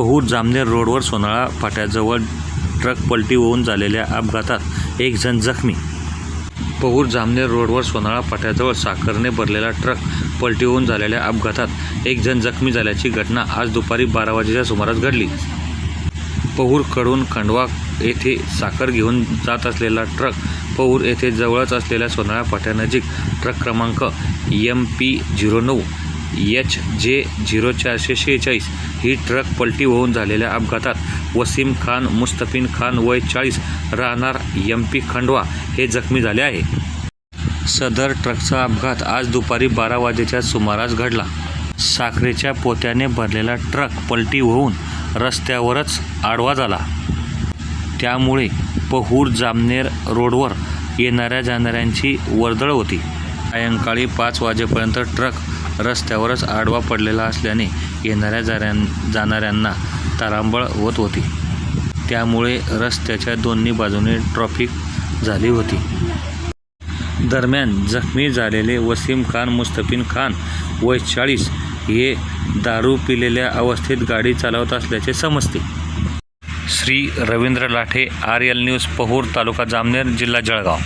पहूर जामनेर रोडवर सोनाळा फाट्याजवळ ट्रक पलटी होऊन झालेल्या अपघातात एक जण जखमी. पहूर जामनेर रोडवर सोनाळा फाट्याजवळ साखरने भरलेला ट्रक पलटी होऊन झालेल्या अपघातात एक जण जखमी झाल्याची घटना आज दुपारी बारा वाजेच्या सुमारास घडली. पहूरकडून खंडवा येथे साखर घेऊन जात असलेला ट्रक पहूर येथे जवळच असलेल्या सोनाळा फाट्यानजीक ट्रक क्रमांक एम पी झिरो नऊ एच जे झिरो चारशे शेहेचाळीस ही ट्रक पलटी होऊन झालेल्या अपघातात वसीम खान मुस्तफिन खान वय चाळीस राहणार एम पी खंडवा हे जखमी झाले आहे. सदर ट्रकचा अपघात आज दुपारी बारा वाजेच्या सुमारास घडला. साखरेच्या पोत्याने भरलेला ट्रक पलटी होऊन रस्त्यावरच आडवा झाला. त्यामुळे पहूर जामनेर रोडवर येणाऱ्या जाणाऱ्यांची वर्दळ होती. सायंकाळी पाच वाजेपर्यंत ट्रक रस्त्यावरच आडवा पडलेला असल्याने येणाऱ्या जाऱ्यां जाणाऱ्यांना तारांबळ होत होती. त्यामुळे रस्त्याच्या दोन्ही बाजूने ट्रॉफिक झाली होती. दरम्यान जखमी झालेले वसीम खान मुस्तफिन खान वय चाळीस हे दारू पिलेल्या अवस्थेत गाडी चालवत असल्याचे समजते. Shri Ravindra Lathe R L news Pahur taluka Jamner जिल्हा जळगाव.